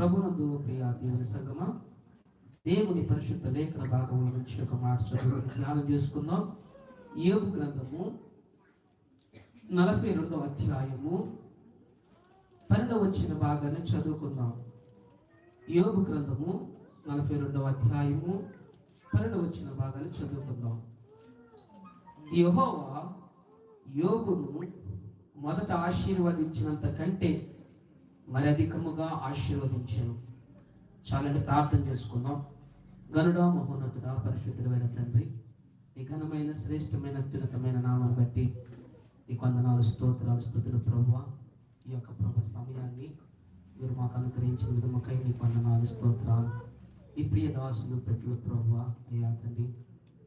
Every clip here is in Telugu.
ప్రభునందు ప్రియ దేవుని సంగమ. దేవుని పరిశుద్ధ లేఖన భాగం నుంచి ఒక మాట చదువుకుని చేసుకుందాం. ఏబు గ్రంథము నలభై రెండవ అధ్యాయము పన్నెండవ వచ్చిన భాగాన్ని చదువుకుందాం. యోగు గ్రంథము నలభై రెండవ అధ్యాయము పన్నెండవ వచ్చిన భాగాన్ని చదువుకుందాం. యహోవా యోగును మొదట ఆశీర్వదించినంత కంటే మరి అధికముగా ఆశీర్వదించాను. చాలండి ప్రార్థన చేసుకుందాం. గరుడా మహోన్నతుడా పరిశుద్ధుడైన తండ్రి నీ ఘనమైన శ్రేష్టమైన అత్యున్నతమైన నామాన్ని బట్టి నీ కొందనాలు స్తోత్రాలు స్థుతులు ప్రభు ఈ యొక్క ప్రభు సమయాన్ని మీరు మాకు అనుగ్రహించిన విధముకై నీ కొందనాలు స్తోత్రాలు. ఈ ప్రియ దాసులు పెట్టులు ప్రభు అయ్యా తండ్రి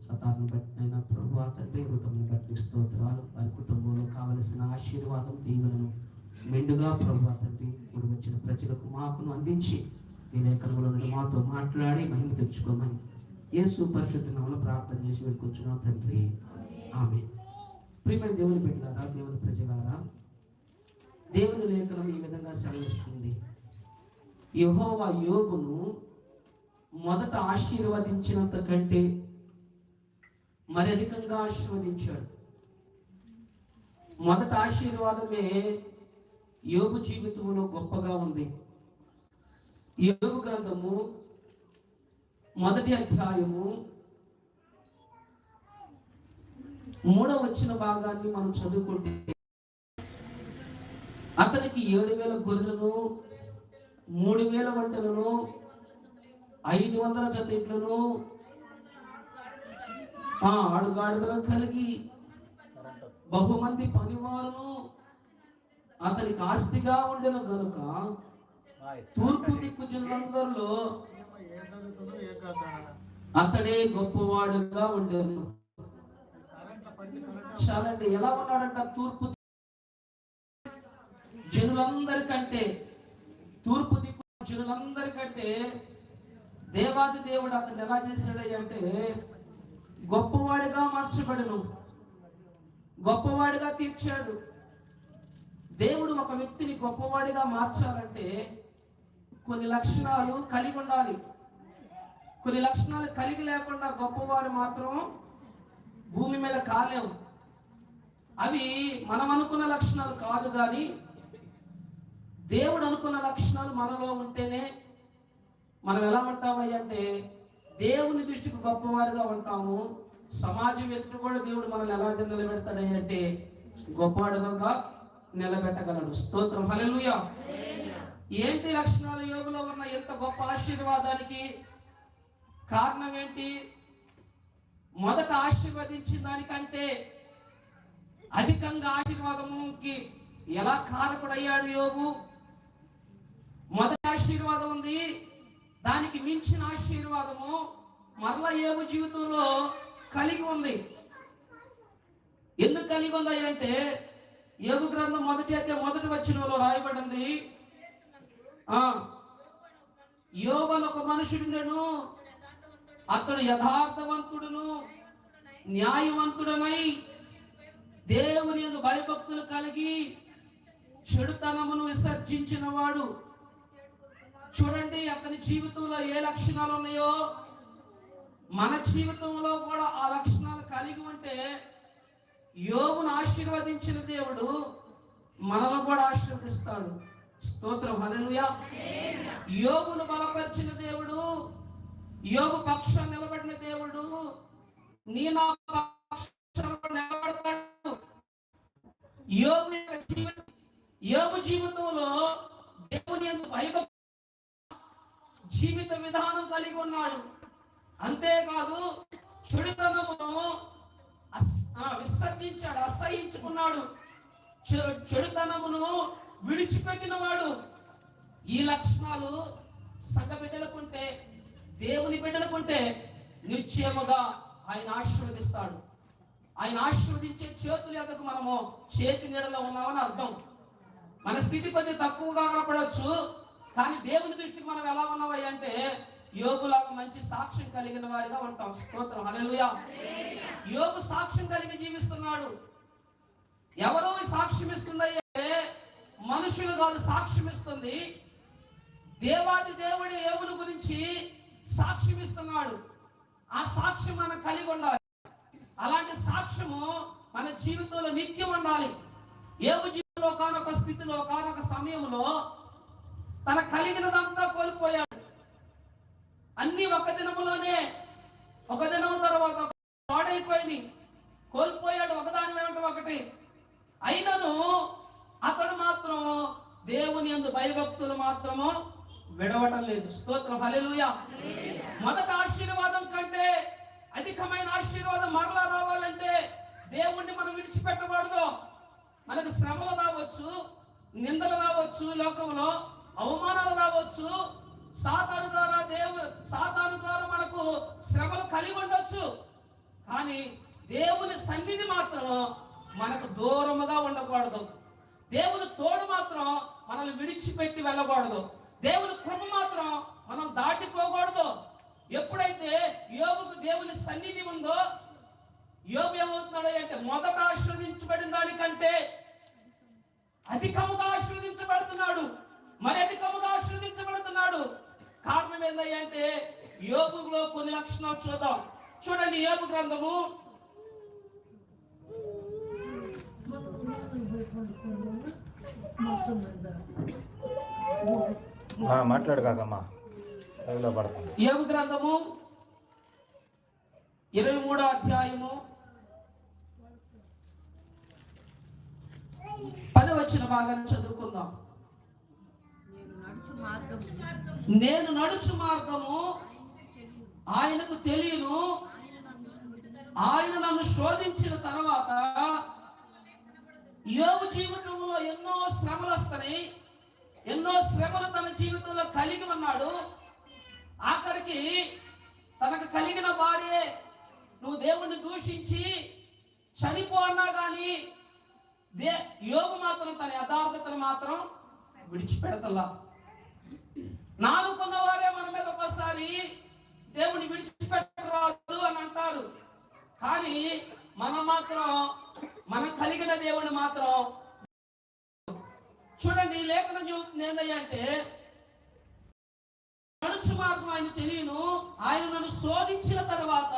సతాన్ని బట్టినైనా ప్రభు తండ్రి ఋతమును బట్టి స్తోత్రాలు వారి కుటుంబంలో కావలసిన ఆశీర్వాదం దీవెనను మెండుగా ప్రభు తండ్రి ఇప్పుడు వచ్చిన ప్రజలకు మాకును అందించి ఈ లేఖనంలో నుండి మాతో మాట్లాడి మహిమ తెచ్చుకోమని యేసు పరిశుద్ధ నామములో ప్రార్థన చేసి వెళ్ళుకుంటున్నాం తండ్రి. ఆమె ప్రియమైన దేవుని బిడ్డలారా దేవుని ప్రజలారా దేవుని లేఖనం ఈ విధంగా సెలవిస్తుంది. యహోవా యోగును మొదట ఆశీర్వదించినంత కంటే మరి అధికంగా ఆశీర్వదించాడు. మొదట ఆశీర్వాదమే యోగు జీవితంలో గొప్పగా ఉంది. యోగు గ్రంథము మొదటి అధ్యాయము మూడవ వచ్చిన భాగాన్ని మనం చదువుకుంటే అతనికి ఏడు వేల గొర్రెలను మూడు వేల వంటలను ఐదు వందల జత ఇట్లను ఆ ఆడుగాడుదలను కలిగి బహుమంది పనివారును అతనికి ఆస్తిగా ఉండెను గనుక తూర్పు దిక్కు జిల్లందరిలో అతడే గొప్పవాడుగా ఉండేను. చాలండి ఎలా ఉన్నాడంట తూర్పు జనులందరికంటే? తూర్పు దిక్కు జనులందరికంటే దేవాది దేవుడు అతను ఎలా చేశాడు అంటే గొప్పవాడిగా మార్చబడను. గొప్పవాడిగా తీర్చాడు. దేవుడు ఒక వ్యక్తిని గొప్పవాడిగా మార్చాలంటే కొన్ని లక్షణాలు కలిగి ఉండాలి. కొన్ని లక్షణాలు కలిగి లేకుండా గొప్పవారు మాత్రం భూమి మీద కాలేవు అవి మనం అనుకున్న లక్షణాలు కాదు కానీ దేవుడు అనుకున్న లక్షణాలు మనలో ఉంటేనే మనం ఎలా ఉంటామయ్య అంటే దేవుని దృష్టికి గొప్పవారుగా ఉంటాము. సమాజం ఎదుట కూడా దేవుడు మనల్ని ఎలా నిలబెడతాడయ్య అంటే గొప్పవాడుగా నిలబెట్టగలడు. స్తోత్రం. హల్లెలూయా. ఏంటి లక్షణాలు? యోగులో ఉన్న ఎంత గొప్ప ఆశీర్వాదానికి కారణం ఏంటి? మొదట ఆశీర్వదించిన దానికంటే అధికంగా ఆశీర్వాదముకి ఎలా కారకుడయ్యాడు యోగు మొదటి ఆశీర్వాదం ఉంది. దానికి మించిన ఆశీర్వాదము మరలా యోగు జీవితంలో కలిగి ఉంది. ఎందుకు కలిగి ఉంది అంటే యోగు గ్రంథం మొదటి అయితే మొదటి వచ్చినలో రాయబడింది. ఆ యోబను ఒక మనుషుడుండెను అతడు యథార్థవంతుడును న్యాయవంతుడమై దేవుని ఎందు భయభక్తులు కలిగి చెడుతనమును విసర్జించిన వాడు. చూడండి అతని జీవితంలో ఏ లక్షణాలు ఉన్నాయో. మన జీవితంలో కూడా ఆ లక్షణాలు కలిగి ఉంటే యోగును ఆశీర్వదించిన దేవుడు మనల్ని కూడా ఆశీర్వదిస్తాడు. స్తోత్రం. హల్లెలూయా. యోగును బలపరిచిన దేవుడు యోగు పక్షం నిలబడిన దేవుడు నీ నా నిలబడతాడు. యోగు జీవితం యోగు జీవితంలో దేవుని ఎందుకు భయభక్తి జీవిత విధానం కలిగి ఉన్నాడు. అంతేకాదు చెడుతనమును విసర్జించాడు అసహించుకున్నాడు. చె- చెడుతనమును విడిచిపెట్టిన వాడు ఈ లక్షణాలు సగ బిడ్డలకుంటే దేవుని బిడ్డలకుంటే నిశ్చయముగా ఆయన ఆశీర్వదిస్తాడు. ఆయన ఆశీర్వదించే చేతులు ఎద్దకు మనము చేతి నీడలో ఉన్నామని అర్థం. మన స్థితి కొద్ది తక్కువగా కనపడవచ్చు కానీ దేవుని దృష్టికి మనం ఎలా ఉన్నామయ్యంటే అంటే యోగులకు మంచి సాక్ష్యం కలిగిన వారిగా ఉంటాం. స్తోత్రం. హలెలుయా యోగు సాక్ష్యం కలిగి జీవిస్తున్నాడు. ఎవరో సాక్ష్యం ఇస్తుందయ్యే? మనుషులు కాదు సాక్ష్యం ఇస్తుంది. దేవాది దేవుడి ఏవుని గురించి సాక్ష్యం ఇస్తున్నాడు. ఆ సాక్ష్యం మనం కలిగి ఉండాలి. అలాంటి సాక్ష్యము మన జీవితంలో నిత్యం ఉండాలి. ఏవు జీవితంలో కానొక స్థితిలో కానొక సమయంలో తన కలిగినదంతా కోల్పోయాడు. ఒక దినములోనే ఒక దినం తర్వాత పాడైపోయింది కోల్పోయాడు ఒకదాని వెంట ఒకటి. అయినను అతడు మాత్రం దేవుని యందు భయభక్తులు మాత్రము విడవటం లేదు. స్తోత్రం. హలెలుయ మొదట ఆశీర్వాదం కంటే అధికమైన ఆశీర్వాదం మరలా రావాలంటే దేవుణ్ణి మనం విడిచిపెట్టకూడదు. మనకు శ్రమలు రావచ్చు నిందలు రావచ్చు లోకంలో అవమానాలు రావచ్చు సాతాను ద్వారా దేవు సాతాను ద్వారా మనకు శ్రమలు కలిగి ఉండొచ్చు. కానీ దేవుని సన్నిధి మాత్రం మనకు దూరముగా ఉండకూడదు. దేవుని తోడు మాత్రం మనల్ని విడిచిపెట్టి వెళ్ళకూడదు. దేవుని కృప మాత్రం మనం దాటిపోకూడదు. ఎప్పుడైతే యోగుకు దేవుని సన్నిధి ఉందో యోగు ఏమవుతున్నాడు అంటే మొదట ఆశీర్వదించబడిన దానికంటే అధికముగా ఆశీర్వదించబడుతున్నాడు. మరి అధికముగా ఆశీర్వదించబడుతున్నాడు? కారణం ఏంటంటే యోగులో కొన్ని లక్షణాలు చూద్దాం. చూడండి యోగు గ్రంథము. మాట్లాడు కాకమ్మా. యోగు గ్రంథము ఇరవై మూడో అధ్యాయము పదవచ్చిన భాగాన్ని చదువుకుందాం. నేను నడుచు మార్గము. ఆయనకు తెలియను. ఆయన నన్ను శోధించిన తర్వాత యోగు జీవితంలో ఎన్నో శ్రమలు వస్తాయి ఎన్నో శ్రమలు తన జీవితంలో కలిగి ఉన్నాడు. ఆఖరికి తనకు కలిగిన భార్యే నువ్వు దేవుణ్ణి దూషించి చనిపోన్నా కానీ దే యోగు మాత్రం తన యథార్థతను మాత్రం విడిచిపెడతలా. నాలుగున్న వారే మన మీద ఒకసారి దేవుని విడిచిపెట్టరాదు అని అంటారు. కానీ మనం మాత్రం మనం కలిగిన దేవుని మాత్రం చూడండి ఈ లేఖనం చూపుతుంది ఏంటంటే నడుచు మార్గం ఆయన తెలియను ఆయన నన్ను శోధించిన తర్వాత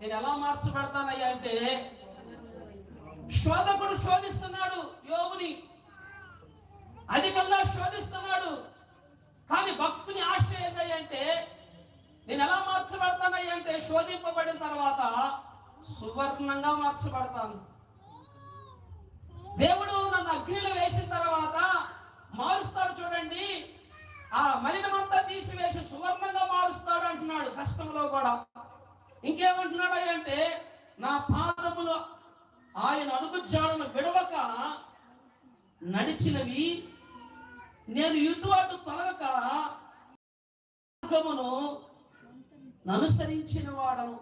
నేను ఎలా మార్చబడతానయ్యా అంటే శోధకుడు శోధిస్తున్నాడు యోగుని అధికంగా శోధిస్తున్నాడు. కానీ భక్తుని ఆశ ఏంటంటే అంటే నేను ఎలా మార్చబడతానయ్యా అంటే శోధింపబడిన తర్వాత సువర్ణంగా మార్చబడతాను. దేవుడు నన్ను అగ్నిలో వేసిన తర్వాత మారుస్తాడు చూడండి. ఆ మలినమంతా తీసివేసి సువర్ణంగా మారుస్తాడు అంటున్నాడు కష్టంలో కూడా. ఇంకేమంటున్నాడు అంటే నా పాదములు ఆయన అడుగుజాడను విడవక నడిచినవి. నేను ఇటు అటు తొలగక అనుసరించిన వాడను.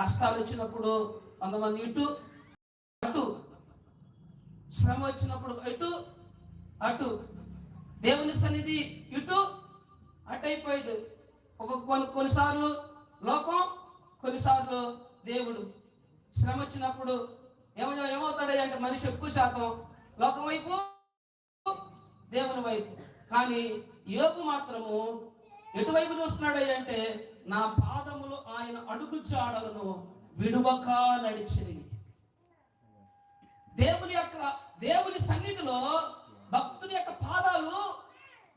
కష్టాలు వచ్చినప్పుడు కొంతమంది ఇటు అటు. శ్రమ వచ్చినప్పుడు ఇటు అటు. దేవుని సన్నిధి ఇటు అటు అయిపోయేది ఒక కొన్ని కొన్నిసార్లు లోకం కొన్నిసార్లు దేవుడు. శ్రమ వచ్చినప్పుడు ఏమో ఏమవుతాడు అంటే మనిషి ఎక్కువ శాతం లోకం వైపు దేవుని వైపు. కానీ యోగు మాత్రము ఎటువైపు చూస్తున్నాడు అంటే నా పాదములు ఆయన అడుగు జాడలను విడువక నడిచినవి దేవుని యొక్క దేవుని సన్నిధిలో భక్తుని యొక్క పాదాలు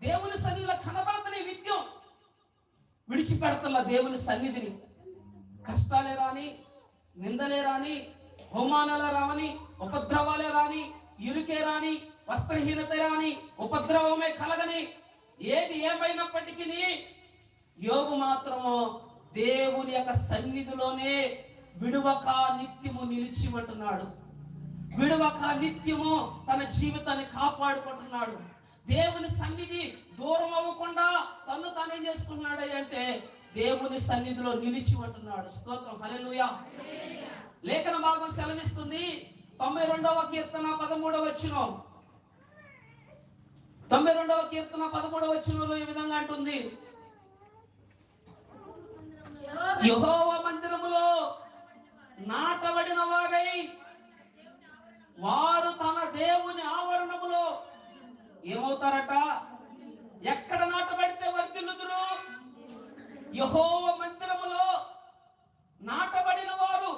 దేవుని సన్నిధిలో కనబడతనే నిత్యం విడిచిపెడతల దేవుని సన్నిధిని. కష్టాలే రాని నిందలే రాని అవమానాలే రావని ఉపద్రవాలే రాని ఇరుకే రాని వస్త్రహీనత రాని ఉపద్రవమే కలగని ఏది ఏమైనప్పటికీ యోగు మాత్రము దేవుని యొక్క సన్నిధిలోనే విడువక నిత్యము నిలిచి ఉంటున్నాడు. విడువక నిత్యము తన జీవితాన్ని కాపాడుకుంటున్నాడు. దేవుని సన్నిధి దూరం అవ్వకుండా తను తాను ఏం చేసుకుంటున్నాడు అంటే దేవుని సన్నిధిలో నిలిచి ఉంటున్నాడు. స్తోత్రం. హల్లెలూయా. లేఖన భాగం సెలవిస్తుంది. తొంభై రెండవ కీర్తన పదమూడవ వచ్చినాం తొంభై రెండవ కీర్తన పదమూడవ వచ్చినలో ఈ విధంగా అంటుంది. యహోవ మందిరములో నాటబడిన వారై వారు తన దేవుని ఆవరణములో ఏమవుతారట? ఎక్కడ నాటబడితే వర్తిల్లుదురు యహోవ మందిరములో నాటబడిన వారు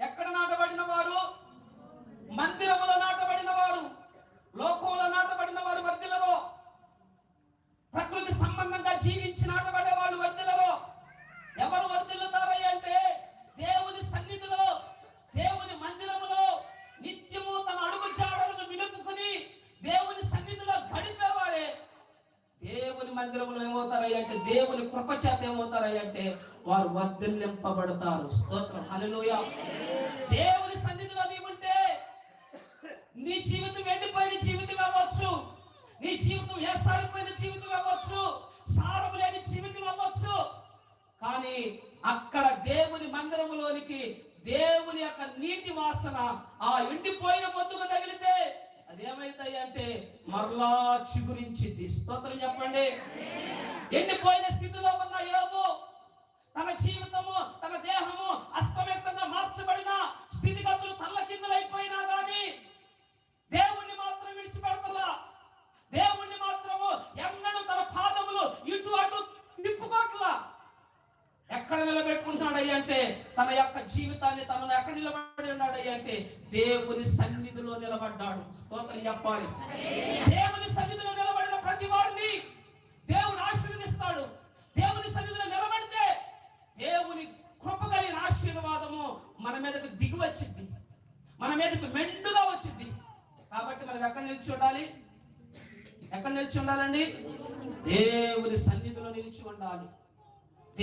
ఎక్కడ నాటబడిన వారు మందిరములో నాటబడిన వారు లోకంలో నాటబడిన వారు వర్ధిలరో ప్రకృతి సంబంధంగా జీవించి నాటబడే వాళ్ళు వర్ధిలరో ఎవరు వర్ధిల్లుతారయ్య అంటే దేవుని సన్నిధిలో దేవుని మందిరములో నిత్యము తన అడుగు చాడలను వినుపుకుని దేవుని సన్నిధిలో గడిపేవారే. దేవుని మందిరంలో ఏమవుతారయ్య అంటే దేవుని కృపచేత ఏమవుతారయ్య అంటే వారు వర్ధిల్లింపబడతారు. స్తోత్రం. హల్లెలూయా. దేవుని నీ జీవితం ఎండిపోయిన జీవితం అవ్వచ్చు. నీ జీవితం ఏసారిపోయిన జీవితం అవ్వచ్చు. సారం లేని జీవితం అవ్వచ్చు. కానీ అక్కడ దేవుని మందిరములోనికి దేవుని యొక్క నీటి వాసన ఆ ఎండిపోయిన మొద్దుగా తగిలితే అదేమైతాయి అంటే మరలా చిగురించింది స్తోత్రం చెప్పండి. ఎండిపోయిన స్థితిలో ఉన్న యోగు తన జీవితము తన దేహము అస్తవ్యక్తంగా మార్చబడిన స్థితిగతులు తల్ల కిందలైపోయినా కానీ దేవుణ్ణి మాత్రం విడిచిపెడతలా. దేవుణ్ణి మాత్రము ఎన్నడూ తన పాదములు ఇటు అటు తిప్పుకోట్లా. ఎక్కడ నిలబెట్టుకుంటున్నాడయ్య అంటే తన యొక్క జీవితాన్ని తనను ఎక్కడ నిలబడి ఉన్నాడయ్య అంటే దేవుని సన్నిధిలో నిలబడ్డాడు. స్తోత్రం చెప్పాలి. దేవుని సన్నిధిలో నిలబడిన ప్రతి వారిని దేవుడు ఆశీర్వదిస్తాడు. దేవుని సన్నిధిలో నిలబడితే దేవుని కృప కలిగిన ఆశీర్వాదము మన మీదకు దిగి వచ్చింది మన మీదకు మెండుగా వచ్చింది కాబట్టి మనం ఎక్కడ నిలిచి ఉండాలి? ఎక్కడ నిలిచి ఉండాలండి? దేవుని సన్నిధిలో నిలిచి ఉండాలి.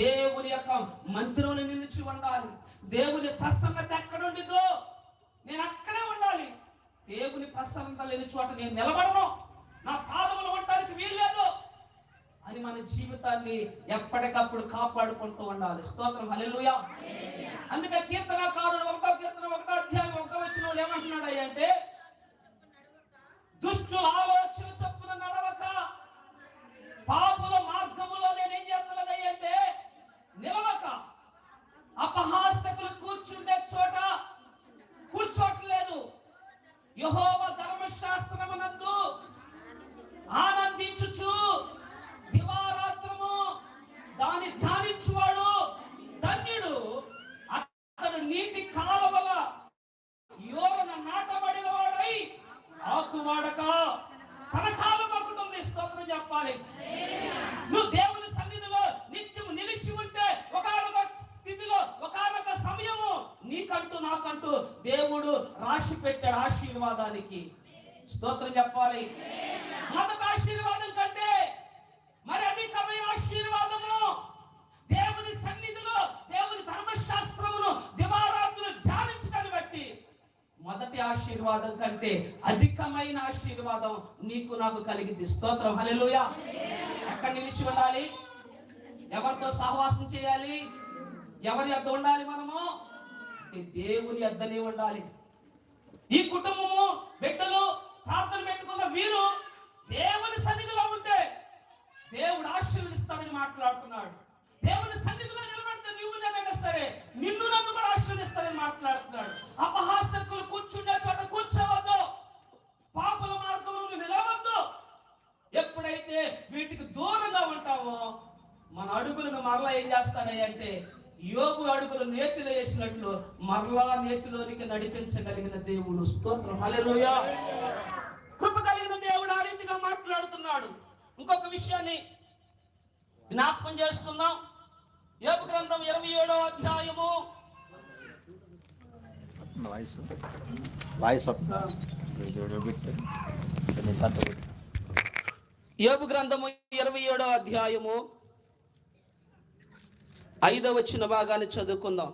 దేవుని యొక్క మందిరంలో నిలిచి ఉండాలి. దేవుని ప్రసన్నత ఎక్కడుండిందో నేను అక్కడే ఉండాలి. దేవుని ప్రసన్నత లేని చోట నేను నిలబడను. నా పాదములు ఉండడానికి వీల్లేదు అని మన జీవితాన్ని ఎప్పటికప్పుడు కాపాడుకుంటూ ఉండాలి. స్తోత్రం. హల్లెలూయా. అందుకే కీర్తనకారుడు ఒకటో కీర్తన ఒకటో అధ్యాయం ఒకటో వచ్చిన వాళ్ళు ఏమంటున్నాడు అంటే దుష్టుల ఆలోచన చొప్పున నడవక పాపుల మార్గములో నేనేం చేస్తున్నదయ్యంటే నిలవక అపహాసకులు కూర్చుండే చోట కూర్చోట్లేదు యహోవ ధర్మశాస్త్రమునందు ఆనందించుచు దివారాత్రము దాన్ని ధ్యానించువాడు ధన్యుడు అతడు నీటి కాలవల యోరన నాటబడిన వాడై ఆకువాడక తన కాలం ఒకటి ఉంది స్తోత్రం చెప్పాలి నువ్వు దేవుని సన్నిధిలో నిత్యము నిలిచి ఉంటే ఒకనొక స్థితిలో ఒకనొక సమయము నీకంటూ నాకంటూ దేవుడు రాసి పెట్టాడు ఆశీర్వాదానికి స్తోత్రం చెప్పాలి మొదటి ఆశీర్వాదం కంటే మరి అధికమైన ఆశీర్వాదము దేవుని సన్నిధిలో దేవుని ధర్మశాస్త్రమును దివారాత్రులు ధ్యానించడాన్ని బట్టి మొదటి ఆశీర్వాదం కంటే అధికమైన ఆశీర్వాదం నీకు నాకు కలిగింది స్తోత్రం. హల్లెలూయా. ఎక్కడ నిలిచి ఉండాలి? ఎవరితో సహవాసం చేయాలి? ఎవరి అద్ద ఉండాలి మనము? దేవుని యొద్దనే ఉండాలి. ఈ కుటుంబము బిడ్డలు ప్రార్థన పెట్టుకున్న వీరు దేవుని సన్నిధిలో ఉంటే దేవుడు ఆశీర్వదిస్తాడని మాట్లాడుతున్నాడు. దేవుని సన్నిధిలో నిలబడితే నువ్వు నేనైనా సరే నిన్ను నన్ను కూడా ఆశీర్వదిస్తాడని మాట్లాడుతున్నాడు. అపహాసకులు కూర్చుండే చోట కూర్చోవద్దు. పాపల మార్గంలో నిలవద్దు. ఎప్పుడైతే వీటికి దూరంగా ఉంటామో మన అడుగులను మరలా ఏం చేస్తాడయ్య అంటే యోగు అడుగులు నేతిలో వేసినట్లు మరలా నేతిలోనికి నడిపించగలిగిన దేవుడు స్తోత్రం. హల్లెలూయా. కృప కలిగిన దేవుడు ఆ రీతిగా మాట్లాడుతున్నాడు. ఇంకొక విషయాన్ని జ్ఞాపకం చేసుకుందాం. యోగ గ్రంథం ఇరవై ఏడో అధ్యాయము. వాయిస్. వాయిస్ యోబు గ్రంథము ఇరవై ఏడో అధ్యాయము ఐదో వచ్చిన భాగాన్ని చదువుకుందాం.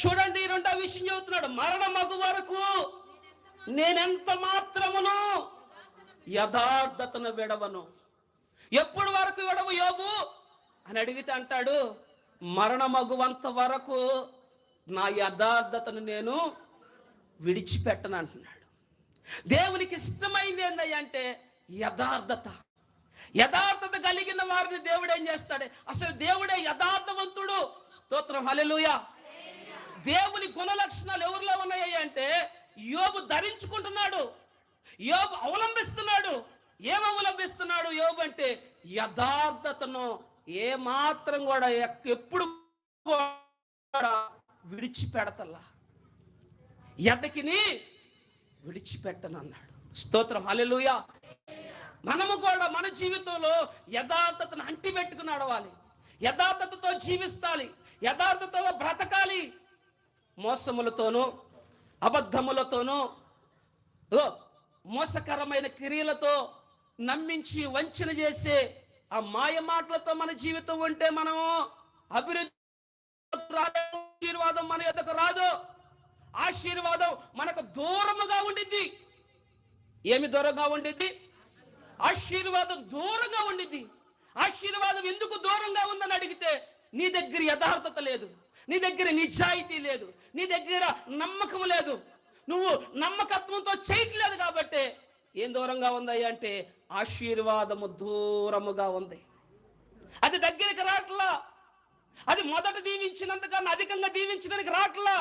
చూడండి ఈ రెండో విషయం చెబుతున్నాడు. మరణ మగు వరకు నేనెంత మాత్రమును యథార్థతను విడవను. ఎప్పుడు వరకు విడవు యోబు? అని అడిగితే అంటాడు మరణమగువంత వరకు నా యథార్థతను నేను విడిచిపెట్టను అంటున్నాడు. దేవునికి ఇష్టమైంది ఏందయ్య అంటే యథార్థత. యథార్థత కలిగిన వారిని దేవుడు ఏం చేస్తాడు? అసలు దేవుడే యథార్థవంతుడు. స్తోత్రం హలెలుయ దేవుని గుణ లక్షణాలు ఎవరిలో ఉన్నాయి అంటే యోబు ధరించుకుంటున్నాడు. యోబు అవలంబిస్తున్నాడు. ఏం అవలంబిస్తున్నాడు యోబు అంటే యథార్థతను ఏ మాత్రం కూడా ఎప్పుడు కూడా విడిచిపెడతల్లా. ఎదకిని విడిచిపెట్టనన్నాడు. స్తోత్రం హల్లెలూయా. మనము కూడా మన జీవితంలో యథార్థతను అంటి పెట్టుకుని నడవాలి యథార్థతతో జీవిస్తాలి. యథార్థతతో బ్రతకాలి. మోసములతోనూ అబద్ధములతోనూ మోసకరమైన క్రియలతో నమ్మించి వంచన చేసే ఆ మాయ మాటలతో మన జీవితం ఉంటే మనము అభివృద్ధి ఆశీర్వాదం మన ఎద్దకు రాదు. ఆశీర్వాదం మనకు దూరముగా ఉండిద్ది. ఏమి దూరంగా ఉండిద్ది? ఆశీర్వాదం దూరంగా ఉండిద్ది. ఆశీర్వాదం ఎందుకు దూరంగా ఉందని అడిగితే నీ దగ్గర యథార్థత లేదు. నీ దగ్గర నిజాయితీ లేదు. నీ దగ్గర నమ్మకం లేదు. నువ్వు నమ్మకత్వంతో చేయట్లేదు కాబట్టి ఏం దూరంగా ఉందయ్య అంటే ఆశీర్వాదము దూరముగా ఉంది. అది దగ్గరికి రాట్లా. అది మొదట దీవించినంతకన్నా అధికంగా దీవించడానికి రాట్లా.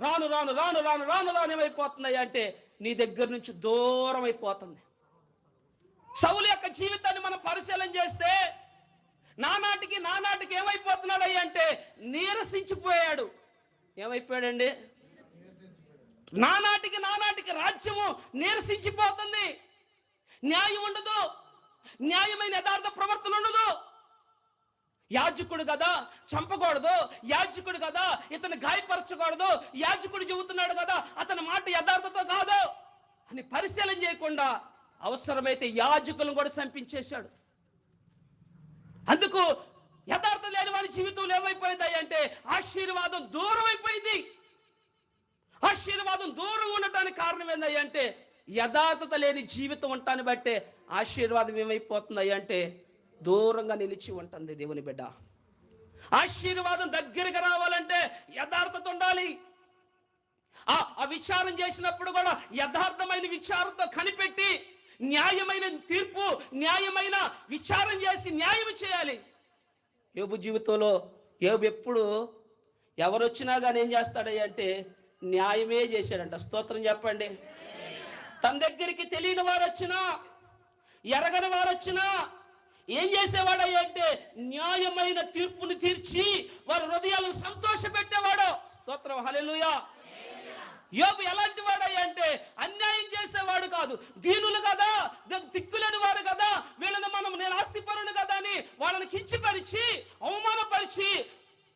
రాను రాను రాను రాను రాను రాను ఏమైపోతున్నాయి అంటే నీ దగ్గర నుంచి దూరం అయిపోతుంది. సౌలు యొక్క జీవితాన్ని మనం పరిశీలన చేస్తే నానాటికి నానాటికి ఏమైపోతున్నాడు అంటే నీరసించిపోయాడు. ఏమైపోయాడండి? నానాటికి నానాటికి రాజ్యము నీరసించిపోతుంది. న్యాయం ఉండదు. న్యాయమైన యథార్థ ప్రవర్తన ఉండదు. యాజకుడు కదా చంపకూడదు. యాజకుడు కదా ఇతను గాయపరచకూడదు. యాజకుడు చెబుతున్నాడు కదా అతని మాట యథార్థత కాదు అని పరిశీలన చేయకుండా అవసరమైతే యాజకులను కూడా చంపించేశాడు. అందుకు యథార్థం లేని వాడి జీవితంలో ఏమైపోయింది అంటే ఆశీర్వాదం దూరం అయిపోయింది ఆశీర్వాదం దూరం ఉండటానికి కారణం ఏందయ్య అంటే యథార్థత లేని జీవితం ఉంటాను బట్టే ఆశీర్వాదం ఏమైపోతుంది అంటే దూరంగా నిలిచి ఉంటుంది దేవుని బిడ్డ. ఆశీర్వాదం దగ్గరికి రావాలంటే యథార్థత ఉండాలి. ఆ ఆ విచారం చేసినప్పుడు కూడా యథార్థమైన విచారంతో కనిపెట్టి న్యాయమైన తీర్పు న్యాయమైన విచారం చేసి న్యాయం చేయాలి. యోబు జీవితంలో యోబు ఎప్పుడు ఎవరు వచ్చినా కానీ ఏం చేస్తాడయ్యంటే న్యాయమే చేశాడంట. స్తోత్రం చెప్పండి. తన దగ్గరికి తెలియని వారు వచ్చినా ఎరగని వారు వచ్చినా ఏం చేసేవాడయ్య అంటే న్యాయమైన తీర్పుని తీర్చి వారి హృదయాలను సంతోష పెట్టేవాడు స్తోత్రం. హలెలుయా యోబు ఎలాంటి వాడయ్య అంటే అన్యాయం చేసేవాడు కాదు. దీనులు కదా దిక్కులేని వాడు కదా వీళ్ళని మనం నేను ఆస్తిపరుడు కదా అని వాళ్ళని కించిపరిచి అవమానపరిచి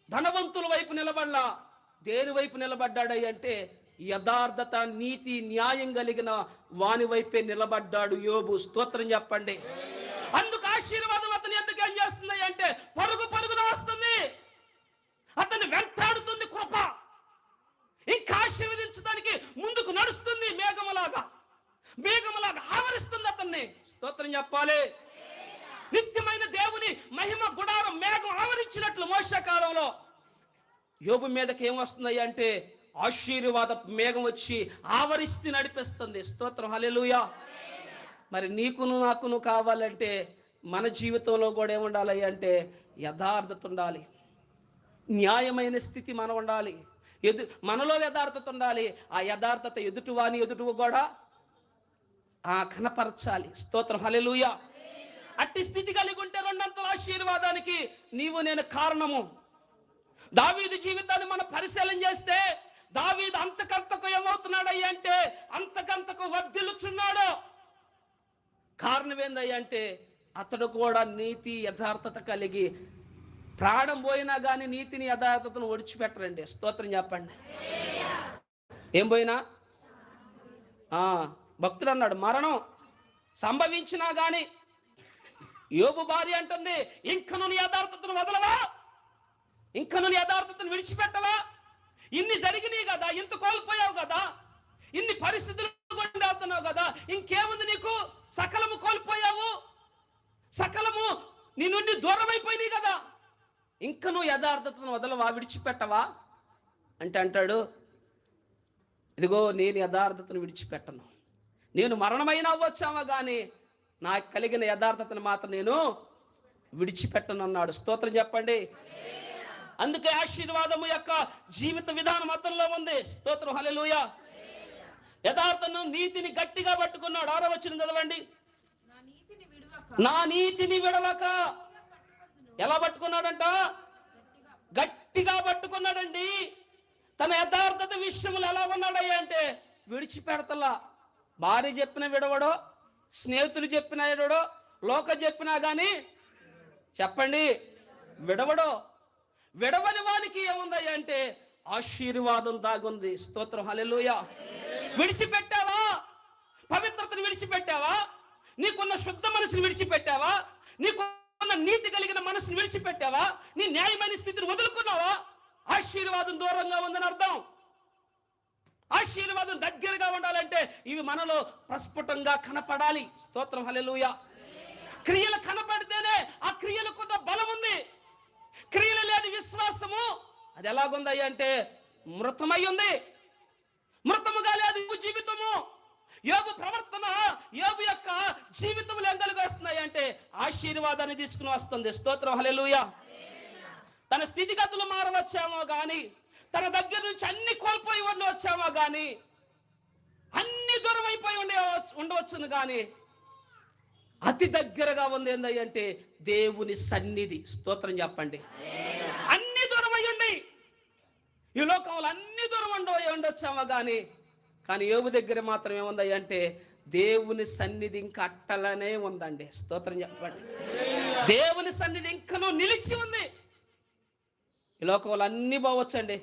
ధనవంతుల వైపు నిలబడలా. దేని వైపు నిలబడ్డాడయ్య అంటే యథార్థత నీతి న్యాయం కలిగిన వాని వైపే నిలబడ్డాడు యోబు. స్తోత్రం చెప్పండి. అందుకు ఆశీర్వాదం అతని ఎందుకు ఏం చేస్తుంది అంటే పరుగు పరుగున వస్తుంది. అతన్ని వెంటాడుతుంది కృప. ఇంకా ఆశీర్వదించడానికి ముందుకు నడుస్తుంది మేఘములాగా. మేఘములాగా ఆవరిస్తుంది అతన్ని. స్తోత్రం చెప్పాలి. నిత్యమైన దేవుని మహిమ గుడారం మేఘం ఆవరించినట్లు మోసకాలంలో యోబు మీదకి ఏం వస్తున్నాయి అంటే ఆశీర్వాద మేఘం వచ్చి ఆవరిస్తూ నడిపిస్తుంది. స్తోత్రం. హలెలుయా మరి నీకును నాకును కావాలంటే మన జీవితంలో కూడా ఏముండాలి అంటే యథార్థత ఉండాలి. న్యాయమైన స్థితి మనం ఉండాలి. ఎదు మనలో యథార్థత ఉండాలి. ఆ యథార్థత ఎదుటివాని ఎదుటి కూడా ఆ కనపరచాలి. స్తోత్రం. హలెలుయా అట్టి స్థితి కలిగి ఉంటే రెండంతల ఆశీర్వాదానికి నీవు నేను కారణము. దావీదు జీవితాన్ని మనం పరిశీలన చేస్తే దావీదు అంతకంతకు ఏమవుతున్నాడయ్యా అంటే అంతకంతకు వర్ధిల్లుచున్నాడు. కారణం ఏందయ్యా అంటే అతడు కూడా నీతి యథార్థత కలిగి ప్రాణం పోయినా కానీ నీతిని యథార్థతను ఒడిచిపెట్టరండి స్తోత్రం చెప్పండి. ఏం పోయినా? ఆ, భక్తుడు అన్నాడు మరణం సంభవించినా కానీ యోగు భార్య అంటుంది ఇంకను నీ యథార్థతను వదలవా ఇంకా నువ్వు యథార్థతను విడిచిపెట్టవా? ఇన్ని జరిగినాయి కదా ఇంత కోల్పోయావు కదా ఇన్ని పరిస్థితులు గుండా కదా ఇంకేముంది నీకు? సకలము కోల్పోయావు. సకలము నీ నుండి దూరం అయిపోయినాయి కదా. ఇంకా నువ్వు యథార్థతను వదలవా విడిచిపెట్టవా? అంటే అంటాడు ఇదిగో నేను యథార్థతను విడిచిపెట్టను. నేను మరణమైన అవ్వచ్చామా కానీ నాకు కలిగిన యథార్థతను మాత్రం నేను విడిచిపెట్టను అన్నాడు స్తోత్రం చెప్పండి. అందుకే ఆశీర్వాదము యొక్క జీవిత విధానం అతనిలో ఉంది. స్తోత్రం హలెలుయ యథార్థను నీతిని గట్టిగా పట్టుకున్నాడు. ఆరో వచ్చిన చదవండి. నా నీతిని నా నీతిని విడవక. ఎలా పట్టుకున్నాడంట? గట్టిగా పట్టుకున్నాడండి. తన యథార్థత విషయములు ఎలా ఉన్నాడయ్యా అంటే విడిచిపెడతలా. భార్య చెప్పిన విడవడో స్నేహితులు చెప్పిన విడవడో లోక చెప్పినా కానీ చెప్పండి విడవడో. విడవని వానికి ఏముందయ్యా అంటే ఆశీర్వాదం దాగుంది. స్తోత్రం. హలెలుయ విడిచిపెట్టావా? పవిత్రతను విడిచిపెట్టావా? నీకున్న శుద్ధ మనసుని విడిచిపెట్టావా? నీకున్న నీతి కలిగిన మనసుని విడిచిపెట్టావా? నీ న్యాయమైన స్థితిని వదులుకున్నావా? ఆశీర్వాదం దూరంగా ఉందని అర్థం. ఆశీర్వాదం దగ్గరగా ఉండాలంటే ఇవి మనలో ప్రస్ఫుటంగా కనపడాలి. స్తోత్రం. హలెలుయ క్రియలు కనపడితేనే ఆ క్రియలకున్న బలం ఉంది. క్రియలు లేని విశ్వాసము. అది ఎలాగుందయ్య అంటే మృతమై ఉంది. మృతముగా లేదు జీవితము. యోగు ప్రవర్తన యోగు యొక్క జీవితంలో ఎందలుగా వస్తున్నాయి అంటే ఆశీర్వాదాన్ని తీసుకుని వస్తుంది. స్తోత్రం హలెలుయ తన స్థితిగతులు మారవచ్చామో గాని తన దగ్గర నుంచి అన్ని కోల్పోయి ఉండవచ్చామో గాని అన్ని దూరమైపోయి ఉండే ఉండవచ్చును కానీ అతి దగ్గరగా ఉంది ఏందయ్య అంటే దేవుని సన్నిధి. స్తోత్రం చెప్పండి. అన్ని దూరం అయి ఉండి ఈ లోకంలో అన్ని దూరం ఉండ ఉండొచ్చామో కానీ కానీ యోగు దగ్గర మాత్రం ఏముందయ్య అంటే దేవుని సన్నిధి ఇంకా అట్టలనే ఉందండి. స్తోత్రం చెప్పండి. దేవుని సన్నిధి ఇంకనూ నిలిచి ఉంది. ఈ లోకంలో అన్నీ బావచ్చండి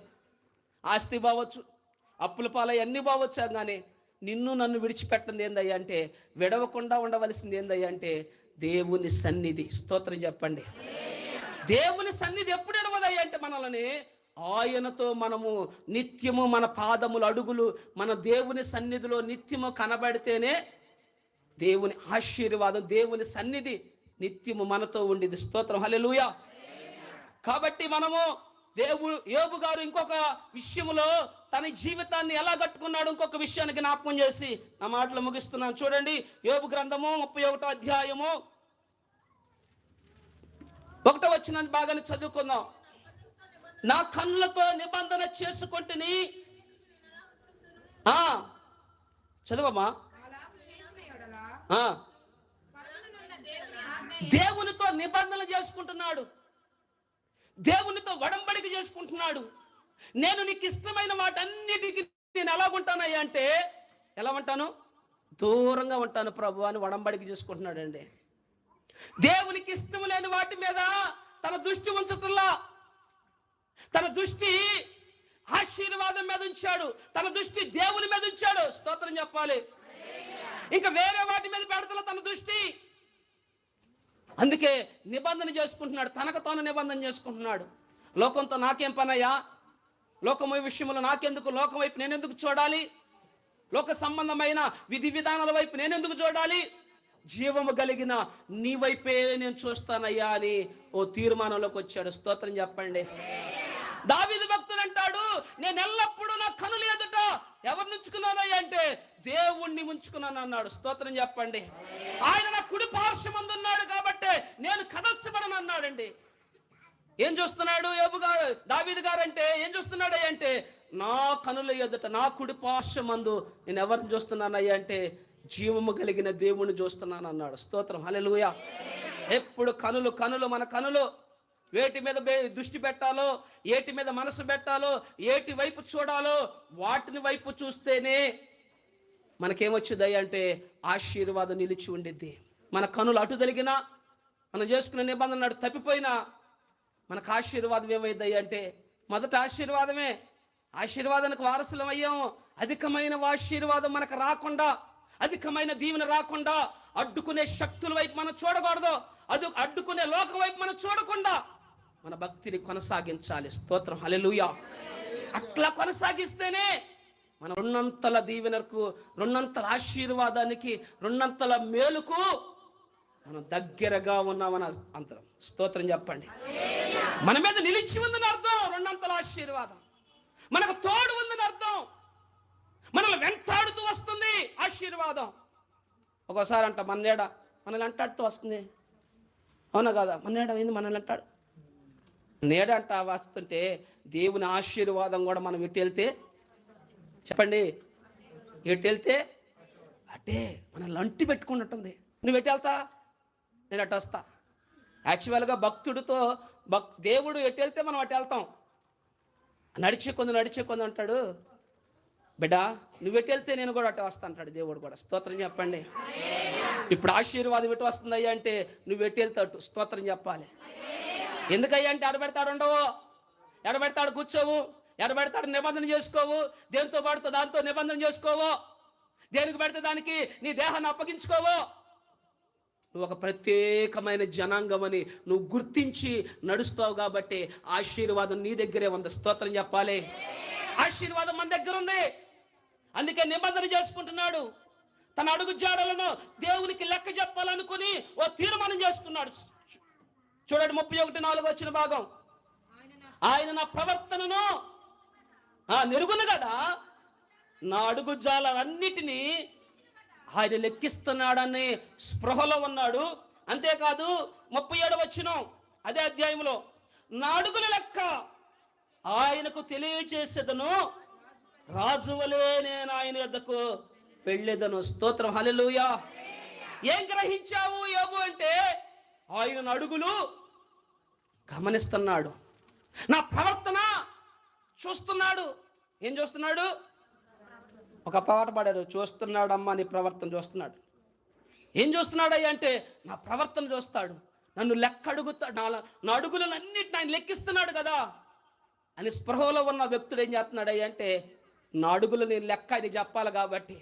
ఆస్తి బావచ్చు అప్పుల పాలై అన్నీ బావచ్చా కానీ నిన్ను నన్ను విడిచిపెట్టింది ఏందయ్యా అంటే విడవకుండా ఉండవలసింది ఏందయ్యా అంటే దేవుని సన్నిధి. స్తోత్రం చెప్పండి. దేవుని సన్నిధి ఎప్పుడు ఎడవదయ్యా అంటే మనల్ని? ఆయనతో మనము నిత్యము మన పాదములు అడుగులు మన దేవుని సన్నిధిలో నిత్యము కనబడితేనే దేవుని ఆశీర్వాదం దేవుని సన్నిధి నిత్యము మనతో ఉండిది. స్తోత్రం. హల్లెలూయా. కాబట్టి మనము దేవుడు యోబు గారు ఇంకొక విషయములో తన జీవితాన్ని ఎలా కట్టుకున్నాడు ఇంకొక విషయానికి జ్ఞాపకం చేసి నా మాటలు ముగిస్తున్నాను. చూడండి యోగు గ్రంథము ముప్పై ఒకటో అధ్యాయము. ఒకటో వచ్చిన బాగానే చదువుకుందాం. నా కన్నులతో నిబంధన చేసుకుంటుని ఆ, చదువమ్మా. దేవునితో నిబంధన చేసుకుంటున్నాడు. దేవునితో వడంబడిక చేసుకుంటున్నాడు. నేను నీకు ఇష్టమైన వాటన్నిటికీ నేను ఎలాగుంటానయ్యా అంటే ఎలా ఉంటాను? దూరంగా ఉంటాను ప్రభు అని వడంబడికి చేసుకుంటున్నాడండి. దేవునికి ఇష్టం లేని వాటి మీద తన దృష్టి ఉంచటంలా తన దృష్టి ఆశీర్వాదం మీద ఉంచాడు తన దృష్టి దేవుని మీద ఉంచాడు. స్తోత్రం చెప్పాలి. ఇంకా వేరే వాటి మీద పెడతల తన దృష్టి. అందుకే నిబంధన చేసుకుంటున్నాడు తనకు తాను నిబంధన చేసుకుంటున్నాడు. లోకంతో నాకేం పనయ్యా? లోకము విషయంలో నాకెందుకు? లోకం వైపు నేనెందుకు చూడాలి? లోక సంబంధమైన విధి విధానాల వైపు నేనెందుకు చూడాలి? జీవము కలిగిన నీ వైపే నేను చూస్తానయ్యా అని ఓ తీర్మానంలోకి వచ్చాడు. స్తోత్రం చెప్పండి. దావిది భక్తుడు అంటాడు నేను ఎల్లప్పుడూ నా కనులు ఎదుట ఎవరిని ఉంచుకున్నానయ్యా? అంటే దేవుణ్ణి ఉంచుకున్నాను అన్నాడు. స్తోత్రం చెప్పండి. ఆయన నా కుడి పార్శ్వమందు ఉన్నాడు కాబట్టి నేను కదల్చబడను అన్నాడండి. ఏం చూస్తున్నాడు ఏబు గారు దావీదు గారు అంటే ఏం చూస్తున్నాడు అంటే నా కనుల ఎదుట నా కుడి పార్శ్వమందు నేను ఎవరిని చూస్తున్నానయ్యా అంటే జీవము కలిగిన దేవుణ్ణి చూస్తున్నాను అన్నాడు స్తోత్రం. హలెలుయ ఎప్పుడు కనులు కనులు మన కనులు. వేటి మీద దృష్టి పెట్టాలో ఏటి మీద మనసు పెట్టాలో ఏటి వైపు చూడాలో వాటిని వైపు చూస్తేనే మనకేమొచ్చుదయ్య అంటే ఆశీర్వాదం నిలిచి ఉండిద్ది. మన కనులు అటు తలిగినా మనం చేసుకునే నిబంధన తప్పిపోయినా మనకు ఆశీర్వాదం ఏమైంది అంటే మొదట ఆశీర్వాదమే. ఆశీర్వాదానికి వారసులం అయ్యాము అధికమైన ఆశీర్వాదం మనకు రాకుండా అధికమైన దీవెన రాకుండా అడ్డుకునే శక్తుల వైపు మనం చూడకూడదు. అది అడ్డుకునే లోకం వైపు మనం చూడకుండా మన భక్తిని కొనసాగించాలి. స్తోత్రం. హల్లెలూయా. అట్లా కొనసాగిస్తేనే మన రెండంతల దీవెనకు రెండంతల ఆశీర్వాదానికి రెండంతల మేలుకు మనం దగ్గరగా ఉన్నామని అంతరం స్తోత్రం చెప్పండి. మన మీద నిలిచి ఉందని అర్థం రెండంతల ఆశీర్వాదం. మనకు తోడు ఉందని అర్థం. మనల్ని వెంటాడుతూ వస్తుంది ఆశీర్వాదం. ఒక్కోసారి అంట మన్నేడ మనల్ని వెంటాడుతూ వస్తుంది. అవునా కదా? మన్నేడ ఏంది? మనల్ని అంటాడు. నేడంట వస్తుంటే దేవుని ఆశీర్వాదం కూడా మనం ఇటు వెళ్తే చెప్పండి. ఇటు వెళ్తే అటే మనల్ని లంటి పెట్టుకున్నట్టుంది. నువ్వు ఎటు వెళ్తా? నేను అటు వస్తా యాక్చువల్గా భక్తుడితో భక్ దేవుడు ఎటు వెళ్తే మనం అటు వెళ్తాం. నడిచే కొందరు నడిచే కొందరు అంటాడు. బిడ్డా నువ్వు ఎటు వెళ్తే నేను కూడా అటు వస్తా అంటాడు దేవుడు కూడా. స్తోత్రం చెప్పండి. ఇప్పుడు ఆశీర్వాదం ఎటు వస్తుందయ్యా అంటే నువ్వు ఎటు వెళ్తే అటు. స్తోత్రం చెప్పాలి. ఎందుకయ్యా అంటే ఎడబెడతాడు ఉండవు. ఎడబెడతాడు కూర్చోవు. ఎడబెడతాడు నిబంధన చేసుకోవు. దేనితో పాడుతో దాంతో నిబంధన చేసుకోవు. దేనికి పెడితే దానికి నీ దేహాన్ని అప్పగించుకోవు. నువ్వు ఒక ప్రత్యేకమైన జనాంగం అని నువ్వు గుర్తించి నడుస్తావు కాబట్టి ఆశీర్వాదం నీ దగ్గరే ఉంది. స్తోత్రం చెప్పాలి. ఆశీర్వాదం మన దగ్గర ఉంది. అందుకే నిబంధన చేసుకుంటున్నాడు. తన అడుగు జాడలను దేవునికి లెక్క చెప్పాలనుకుని ఓ తీర్మానం చేసుకున్నాడు. చూడండి ముప్పై ఒకటి నాలుగు వచ్చిన భాగం. ఆయన నా ప్రవర్తనను ఆ నెరుగును కదా. నా అడుగు జాలన్నిటినీ ఆయన లెక్కిస్తున్నాడని స్పృహలో ఉన్నాడు. అంతేకాదు ముప్పై ఏడు వచ్చిన అదే అధ్యాయంలో నా అడుగుల లెక్క ఆయనకు తెలియచేసేదను రాజువలే నేను ఆయన యొద్దకు వెళ్ళేదను. స్తోత్రం. హలెలుయా ఏం గ్రహించావు ఏమో అంటే ఆయన అడుగులు గమనిస్తున్నాడు. నా ప్రవర్తన చూస్తున్నాడు. ఏం చూస్తున్నాడు? ఒక పాట పాడాడు చూస్తున్నాడమ్మా నీ ప్రవర్తన చూస్తున్నాడు. ఏం చూస్తున్నాడయ్యా అంటే నా ప్రవర్తన చూస్తాడు నన్ను లెక్క అడుగుతాడు నా నా అడుగులన్నిటిని ఆయన లెక్కిస్తున్నాడు కదా. అని స్పృహలో ఉన్న వ్యక్తుడు ఏం చేస్తున్నాడయ్యా అంటే నా అడుగులు నేను లెక్క అని చెప్పాలి కాబట్టి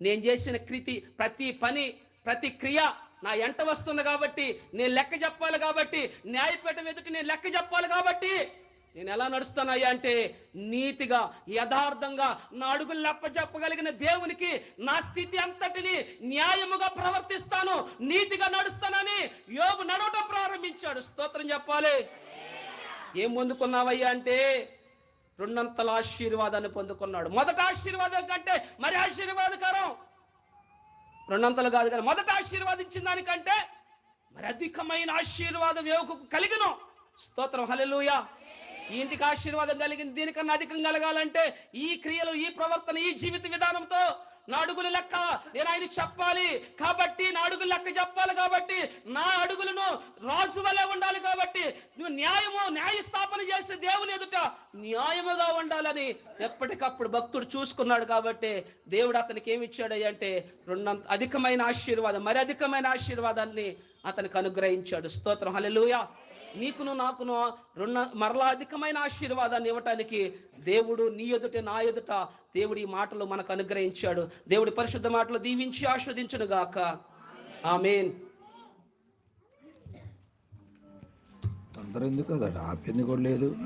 నేను చేసిన కృతి ప్రతి పని ప్రతి క్రియ నా ఎంట వస్తుంది కాబట్టి నేను లెక్క చెప్పాలి కాబట్టి న్యాయపీఠం ఎదుటి నేను లెక్క చెప్పాలి కాబట్టి నేను ఎలా నడుస్తానయ్యా అంటే నీతిగా యథార్థంగా నా అడుగులు లెప్పచెప్పగలిగిన దేవునికి నా స్థితి అంతటిని న్యాయముగా ప్రవర్తిస్తాను నీతిగా నడుస్తానని యోగు నడవటం ప్రారంభించాడు. స్తోత్రం చెప్పాలి? ఏం పొందుకున్నావయ్యా అంటే రెండంతల ఆశీర్వాదాన్ని పొందుకున్నాడు. మొదట ఆశీర్వాదం కంటే మరి ఆశీర్వాదకరం? రెండంతలు కాదు కానీ మొదట ఆశీర్వాదించిన దానికంటే మరి అధికమైన ఆశీర్వాదం యోగు కలిగిన. స్తోత్రం. హలెలుయా ఈ ఇంటికి ఆశీర్వాదం కలిగింది దీనికన్నా అధికం కలగాలంటే ఈ క్రియలు ఈ ప్రవర్తన ఈ జీవిత విధానంతో నా అడుగులు లెక్క నేను ఆయన చెప్పాలి. కాబట్టి నా అడుగులు లెక్క చెప్పాలి కాబట్టి నా అడుగులను రాజు వలె ఉండాలి కాబట్టి నువ్వు న్యాయము న్యాయస్థాపన చేసే దేవుని ఎదుట న్యాయముగా ఉండాలని ఎప్పటికప్పుడు భక్తుడు చూసుకున్నాడు కాబట్టి దేవుడు అతనికి ఏమి ఇచ్చాడు అంటే రెండంత అధికమైన ఆశీర్వాదం మరి అధికమైన ఆశీర్వాదాన్ని అతనికి అనుగ్రహించాడు. స్తోత్రం. హల్లెలూయా. నీకును నాకును రెండు మరలా అధికమైన ఆశీర్వాదాన్ని ఇవ్వటానికి దేవుడు నీ ఎదుట నా ఎదుట దేవుడి ఈ మాటలు మనకు అనుగ్రహించాడు. దేవుడి పరిశుద్ధ మాటలు దీవించి ఆస్వాదించును గాక. ఆమెన్. తొందర ఎందుకు కదా? ఆపింది కూడా లేదు.